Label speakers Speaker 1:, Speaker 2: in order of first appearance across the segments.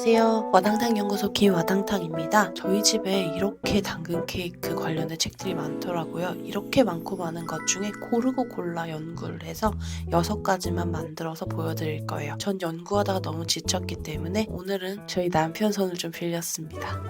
Speaker 1: 안녕하세요. 와당탕 연구소 김와당탕입니다. 저희 집에 이렇게 당근 케이크 관련된 책들이 많더라고요. 이렇게 많고 많은 것 중에 고르고 골라 연구를 해서 6가지만 만들어서 보여드릴 거예요. 전 연구하다가 너무 지쳤기 때문에 오늘은 저희 남편 손을 좀 빌렸습니다.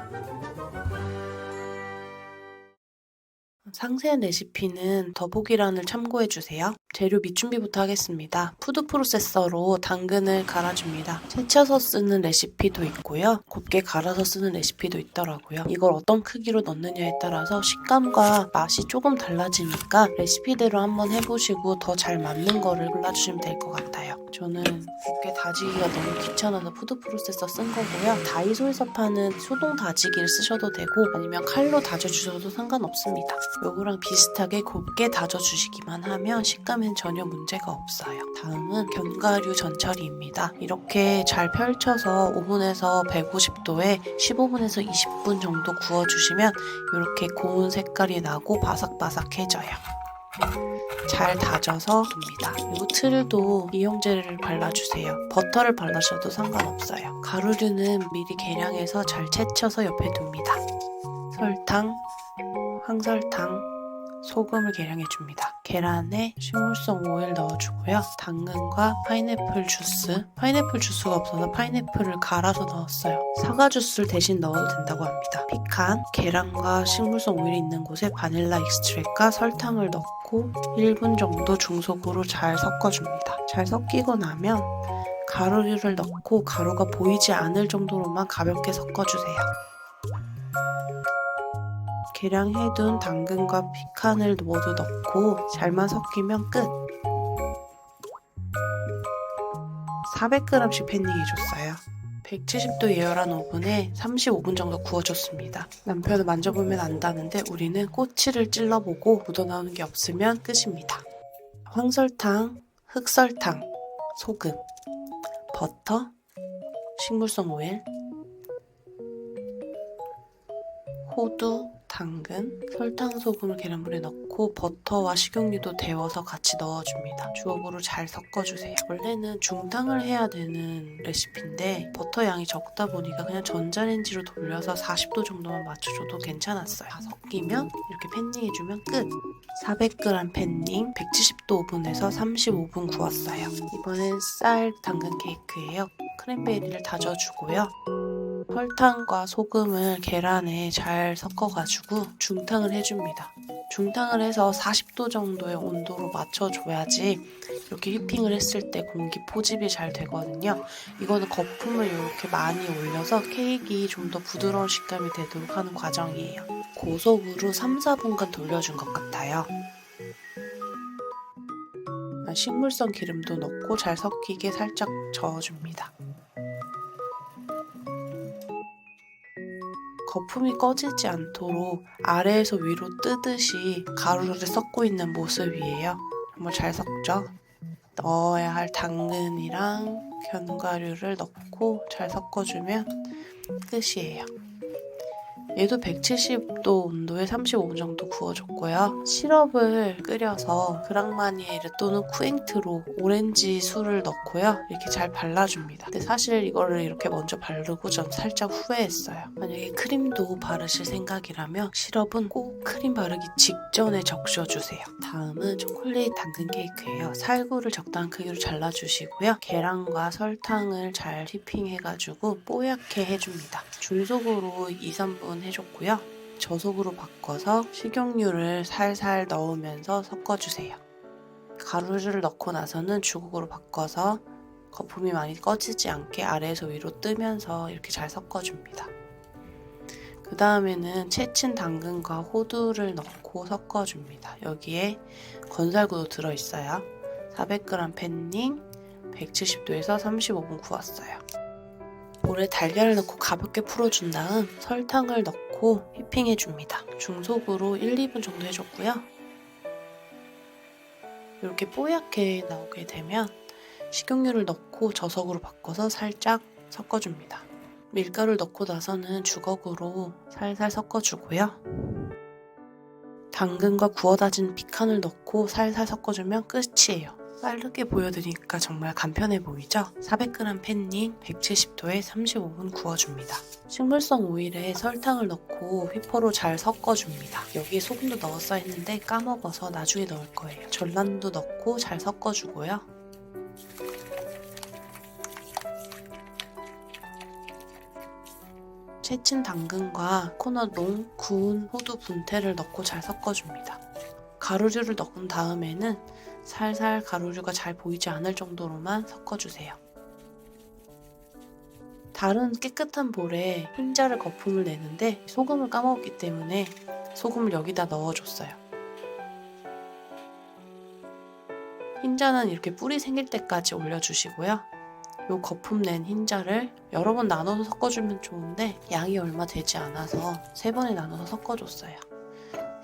Speaker 1: 상세한 레시피는 더보기란을 참고해주세요. 재료 밑준비부터 하겠습니다. 푸드 프로세서로 당근을 갈아줍니다. 채쳐서 쓰는 레시피도 있고요. 곱게 갈아서 쓰는 레시피도 있더라고요. 이걸 어떤 크기로 넣느냐에 따라서 식감과 맛이 조금 달라지니까 레시피대로 한번 해보시고 더 잘 맞는 거를 골라주시면 될 것 같아요. 저는 곱게 다지기가 너무 귀찮아서 푸드 프로세서 쓴 거고요. 다이소에서 파는 수동 다지기를 쓰셔도 되고 아니면 칼로 다져주셔도 상관없습니다. 요거랑 비슷하게 곱게 다져주시기만 하면 식감엔 전혀 문제가 없어요. 다음은 견과류 전처리입니다. 이렇게 잘 펼쳐서 오븐에서 150도에 15분에서 20분 정도 구워주시면 이렇게 고운 색깔이 나고 바삭바삭해져요. 잘 다져서 둡니다. 그리고 틀도 이용제를 발라주세요. 버터를 발라셔도 상관없어요. 가루류는 미리 계량해서 잘 채쳐서 옆에 둡니다. 설탕, 황설탕, 소금을 계량해 줍니다. 계란에 식물성 오일 넣어주고요. 당근과 파인애플 주스. 파인애플 주스가 없어서 파인애플을 갈아서 넣었어요. 사과 주스를 대신 넣어도 된다고 합니다. 피칸, 계란과 식물성 오일이 있는 곳에 바닐라 익스트랙과 설탕을 넣고 1분 정도 중속으로 잘 섞어줍니다. 잘 섞이고 나면 가루류를 넣고 가루가 보이지 않을 정도로만 가볍게 섞어주세요. 계량해둔 당근과 피칸을 모두 넣고 잘만 섞이면 끝. 400g씩 패닝해줬어요. 170도 예열한 오븐에 35분 정도 구워줬습니다. 남편은 만져보면 안다는데 우리는 꼬치를 찔러보고 묻어나오는 게 없으면 끝입니다. 황설탕, 흑설탕, 소금, 버터, 식물성 오일, 호두, 당근, 설탕, 소금을 계란물에 넣고 버터와 식용유도 데워서 같이 넣어줍니다. 주걱으로 잘 섞어주세요. 원래는 중탕을 해야 되는 레시피인데 버터 양이 적다 보니까 그냥 전자레인지로 돌려서 40도 정도만 맞춰줘도 괜찮았어요. 다 섞이면 이렇게 팬닝해주면 끝! 400g 팬닝 170도 오븐에서 35분 구웠어요. 이번엔 쌀 당근 케이크예요. 크랜베리를 다져주고요. 설탕과 소금을 계란에 잘 섞어가지고 중탕을 해줍니다. 중탕을 해서 40도 정도의 온도로 맞춰줘야지 이렇게 휘핑을 했을 때 공기 포집이 잘 되거든요. 이거는 거품을 이렇게 많이 올려서 케이크 좀 더 부드러운 식감이 되도록 하는 과정이에요. 고속으로 3, 4분간 돌려준 것 같아요. 식물성 기름도 넣고 잘 섞이게 살짝 저어줍니다. 거품이 꺼지지 않도록 아래에서 위로 뜨듯이 가루를 섞고 있는 모습이에요. 정말 잘 섞죠? 넣어야 할 당근이랑 견과류를 넣고 잘 섞어주면 끝이에요. 얘도 170도 온도에 35분 정도 구워줬고요. 시럽을 끓여서 그랑마니에르 또는 쿠앵트로 오렌지 술을 넣고요. 이렇게 잘 발라줍니다. 근데 사실 이거를 이렇게 먼저 바르고 좀 살짝 후회했어요. 만약에 크림도 바르실 생각이라면 시럽은 꼭 크림 바르기 직전에 적셔주세요. 다음은 초콜릿 당근 케이크예요. 살구를 적당한 크기로 잘라주시고요. 계란과 설탕을 잘 휘핑해가지고 뽀얗게 해줍니다. 중속으로 2, 3분 해줬고요. 저속으로 바꿔서 식용유를 살살 넣으면서 섞어주세요. 가루를 넣고 나서는 주걱으로 바꿔서 거품이 많이 꺼지지 않게 아래에서 위로 뜨면서 이렇게 잘 섞어줍니다. 그 다음에는 채친 당근과 호두를 넣고 섞어줍니다. 여기에 건살구도 들어있어요. 400g 팬닝 170도에서 35분 구웠어요. 볼에 달걀을 넣고 가볍게 풀어준 다음 설탕을 넣고 휘핑해 줍니다. 중속으로 1, 2분 정도 해줬고요. 이렇게 뽀얗게 나오게 되면 식용유를 넣고 저속으로 바꿔서 살짝 섞어줍니다. 밀가루를 넣고 나서는 주걱으로 살살 섞어주고요. 당근과 구워 다진 피칸을 넣고 살살 섞어주면 끝이에요. 빠르게 보여드리니까 정말 간편해 보이죠? 400g 팬닝 170도에 35분 구워줍니다. 식물성 오일에 설탕을 넣고 휘퍼로 잘 섞어줍니다. 여기에 소금도 넣었어 했는데 까먹어서 나중에 넣을 거예요. 전란도 넣고 잘 섞어주고요. 채친 당근과 코너롱, 구운 호두 분태를 넣고 잘 섞어줍니다. 가루류를 넣은 다음에는 살살 가루류가 잘 보이지 않을 정도로만 섞어주세요. 다른 깨끗한 볼에 흰자를 거품을 내는데 소금을 까먹었기 때문에 소금을 여기다 넣어줬어요. 흰자는 이렇게 뿌리 생길 때까지 올려주시고요. 요 거품 낸 흰자를 여러 번 나눠서 섞어주면 좋은데 양이 얼마 되지 않아서 세 번에 나눠서 섞어줬어요.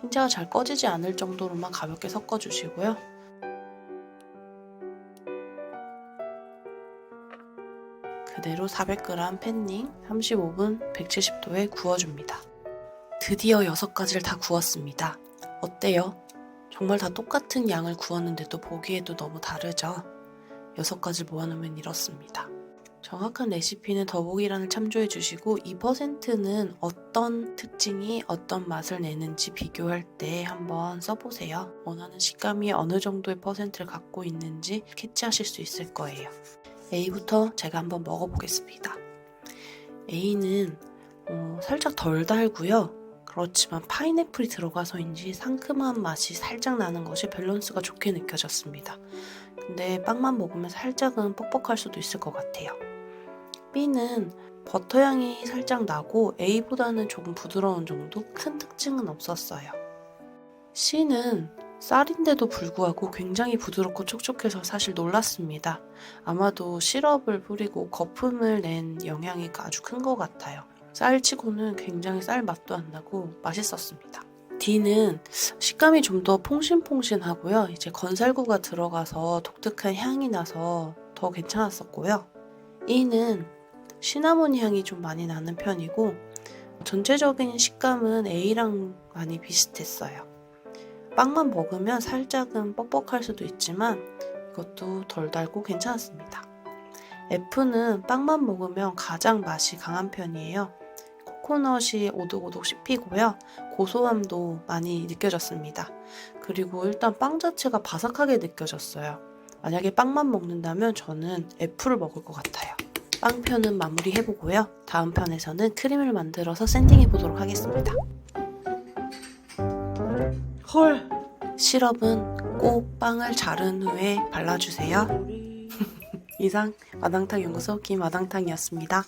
Speaker 1: 흰자가 잘 꺼지지 않을 정도로만 가볍게 섞어주시고요. 그대로 400g 팬닝 35분 170도에 구워줍니다. 드디어 6가지를 다 구웠습니다. 어때요? 정말 다 똑같은 양을 구웠는데도 보기에도 너무 다르죠? 6가지 모아놓으면 이렇습니다. 정확한 레시피는 더보기란을 참조해 주시고 2%는 어떤 특징이 어떤 맛을 내는지 비교할 때 한번 써보세요. 원하는 식감이 어느 정도의 퍼센트를 갖고 있는지 캐치하실 수 있을 거예요. A부터 제가 한번 먹어보겠습니다. A는 어, 살짝 덜 달고요. 그렇지만 파인애플이 들어가서인지 상큼한 맛이 살짝 나는 것이 밸런스가 좋게 느껴졌습니다. 근데 빵만 먹으면 살짝은 뻑뻑할 수도 있을 것 같아요. B는 버터 향이 살짝 나고 A보다는 조금 부드러운 정도? 큰 특징은 없었어요. C는 쌀인데도 불구하고 굉장히 부드럽고 촉촉해서 사실 놀랐습니다. 아마도 시럽을 뿌리고 거품을 낸 영향이 아주 큰 것 같아요. 쌀치고는 굉장히 쌀 맛도 안 나고 맛있었습니다. D는 식감이 좀 더 퐁신퐁신하고요. 이제 건살구가 들어가서 독특한 향이 나서 더 괜찮았었고요. E는 시나몬 향이 좀 많이 나는 편이고 전체적인 식감은 A랑 많이 비슷했어요. 빵만 먹으면 살짝은 뻑뻑할 수도 있지만 이것도 덜 달고 괜찮았습니다. F는 빵만 먹으면 가장 맛이 강한 편이에요. 코코넛이 오독오독 씹히고요. 고소함도 많이 느껴졌습니다. 그리고 일단 빵 자체가 바삭하게 느껴졌어요. 만약에 빵만 먹는다면 저는 F를 먹을 것 같아요. 빵 편은 마무리해보고요. 다음 편에서는 크림을 만들어서 샌딩해 보도록 하겠습니다. 헐! 시럽은 꼭 빵을 자른 후에 발라주세요. 이상 마당탕 연구소 김마당탕이었습니다.